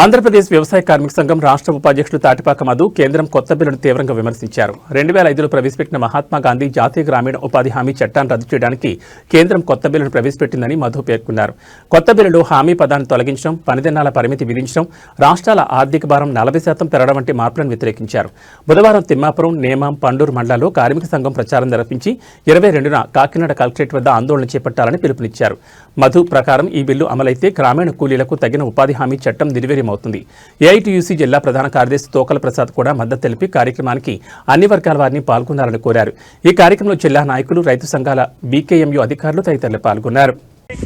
ఆంధ్రప్రదేశ్ వ్యవసాయ కార్మిక సంఘం రాష్ట్ర ఉపాధ్యక్షుడు తాటిపాక మధు కేంద్రం కొత్త బిల్లును తీవ్రంగా విమర్శించారు. రెండు వేల ఐదులో ప్రవేశపెట్టిన మహాత్మా గాంధీ జాతీయ గ్రామీణ ఉపాధి హామీ చట్టాన్ని రద్దు చేయడానికి కేంద్రం కొత్త బిల్లును ప్రవేశపెట్టిందని మధు పేర్కొన్నారు. కొత్త బిల్లులో హామీ పదాన్ని తొలగించడం పనిదినాల పరిమితి విధించడం రాష్ట్రాల ఆర్థిక భారం నలభై శాతం పెరగడం వంటి మార్పులను వ్యతిరేకించారు. బుధవారం తిమ్మాపురం నేమాం పండూరు మండలాల్లో కార్మిక సంఘం ప్రచారం నిర్వహించి ఇరవై రెండున కాకినాడ కలెక్టరేట్ వద్ద ఆందోళన చేపట్టాలని పిలుపునిచ్చారు. మధు ప్రకారం ఈ బిల్లు అమలైతే గ్రామీణ కూలీలకు తగిన ఉపాధి హామీ చట్టం నిర్వీర్యమవుతుంది ఏఐటీయూసీ జిల్లా ప్రధాన కార్యదర్శి తోకల ప్రసాద్ కూడా మద్దతు తెలిపి కార్యక్రమానికి అన్ని వర్గాల వారిని పాల్గొనాలని కోరారు. ఈ కార్యక్రమంలో జిల్లా నాయకులు రైతు సంఘాల బీకేఎంయు అధికారులు తదితరులు పాల్గొన్నారు.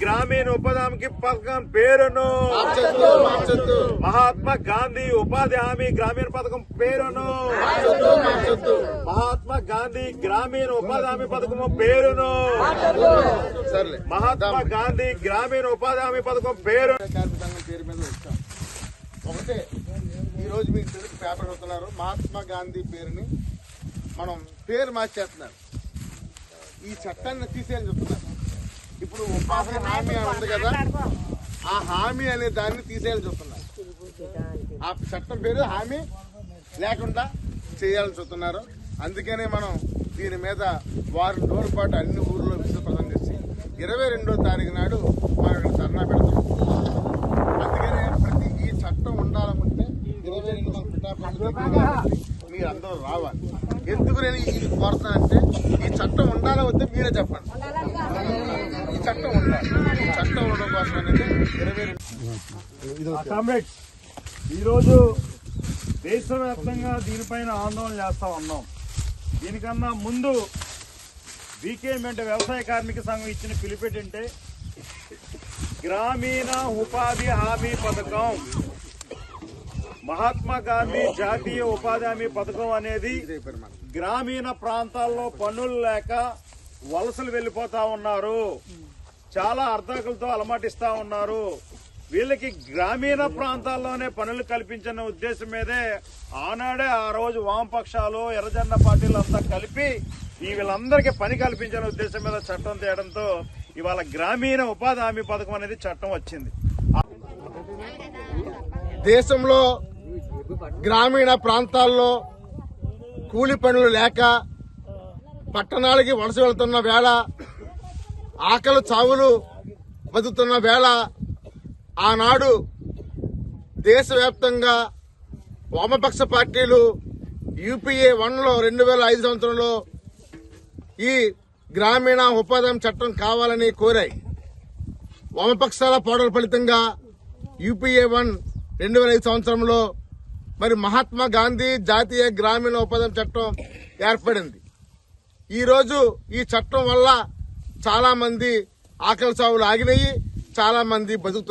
గ్రామీణ ఉపాధి పథకం పేరును. మహాత్మా గాంధీ ఉపాధి హామీ గ్రామీణ పథకం పేరును. మహాత్మా గాంధీ గ్రామీణ ఉపాధి హామీ పథకం పేరును. మహాత్మా గాంధీ గ్రామీణ ఉపాధి హామీ పథకం పేరు కార్మిక సంఘం పేరు మీద ఒకటే ఈ రోజు మీకు తెలుగు పేపర్ చదువుతున్నారు మహాత్మా గాంధీ పేరుని మనం పేరు మార్చేస్తున్నారు. ఈ చట్టాన్ని తీసేయాలని చెప్తున్నారు. ఇప్పుడు ఉపాధి హామీ అని ఉంది కదా ఆ హామీ అనే దాన్ని తీసేయాలని చెప్తున్నారు. ఆ చట్టం పేరు హామీ లేకుండా చేయాలని చూస్తున్నారు అందుకనే మనం దీని మీద వారం రోజుల పాటు అన్ని ఊర్లో విస్తృతం చేసి ఇరవై రెండో తారీఖు నాడు మనం ఇక్కడ ధర్నా పెడతాం అందుకనే ప్రతి ఈ చట్టం ఉండాలనుకుంటే ఇరవై రెండు మన పిఠాపురం దగ్గర కాబట్టి మీరు అందరూ రావాలి. ఎందుకు నేను ఇది కోరుతానంటే ఈ చట్టం ఉండాలా వద్దే మీరే చెప్పండి. ఈ చట్టం ఉండాలి. ఈ చట్టం ఉండడం కోసం అనేది ఇరవై కామ్రేడ్స్ ఈరోజు దేశవ్యాప్తంగా దీనిపైన ఆందోళన చేస్తా ఉన్నాం. దీనికన్నా ముందు బీకేఎం అంటే వ్యవసాయ కార్మిక సంఘం ఇచ్చిన పిలిపేటంటే గ్రామీణ ఉపాధి హామీ పథకం మహాత్మా గాంధీ జాతీయ ఉపాధి హామీ పథకం అనేది గ్రామీణ ప్రాంతాల్లో పనులు లేక వలసలు వెళ్ళిపోతా ఉన్నారు. చాలా అర్ధకులతో అలమటిస్తా ఉన్నారు. వీళ్ళకి గ్రామీణ ప్రాంతాల్లోనే పనులు కల్పించిన ఉద్దేశం మీదే ఆనాడే ఆ రోజు వామపక్షాలు ఎర్రజెండ పార్టీలు అంతా కలిపి ఈ వీళ్ళందరికీ పని కల్పించిన ఉద్దేశం మీద చట్టం తేయడంతో ఇవాళ గ్రామీణ ఉపాధి హామీ పథకం అనేది చట్టం వచ్చింది. దేశంలో గ్రామీణ ప్రాంతాల్లో కూలి పనులు లేక పట్టణాలకి వలస వెళ్తున్న వేళ ఆకలి చావులు బతుకుతున్న వేళ ఆనాడు దేశవ్యాప్తంగా వామపక్ష పార్టీలు యూపీఏ వన్లో రెండు వేల ఐదు సంవత్సరంలో ఈ గ్రామీణ ఉపాధి చట్టం కావాలని కోరాయి. వామపక్షాల పోరాట ఫలితంగా యూపీఏ వన్ రెండు వేల ఐదు సంవత్సరంలో మరి మహాత్మా గాంధీ జాతీయ గ్రామీణ ఉపాధి చట్టం ఏర్పడింది. ఈరోజు ఈ చట్టం వల్ల చాలామంది ఆకలి చావులు ఆగినాయి చాలామంది బతుకు బతుకుతున్నారు.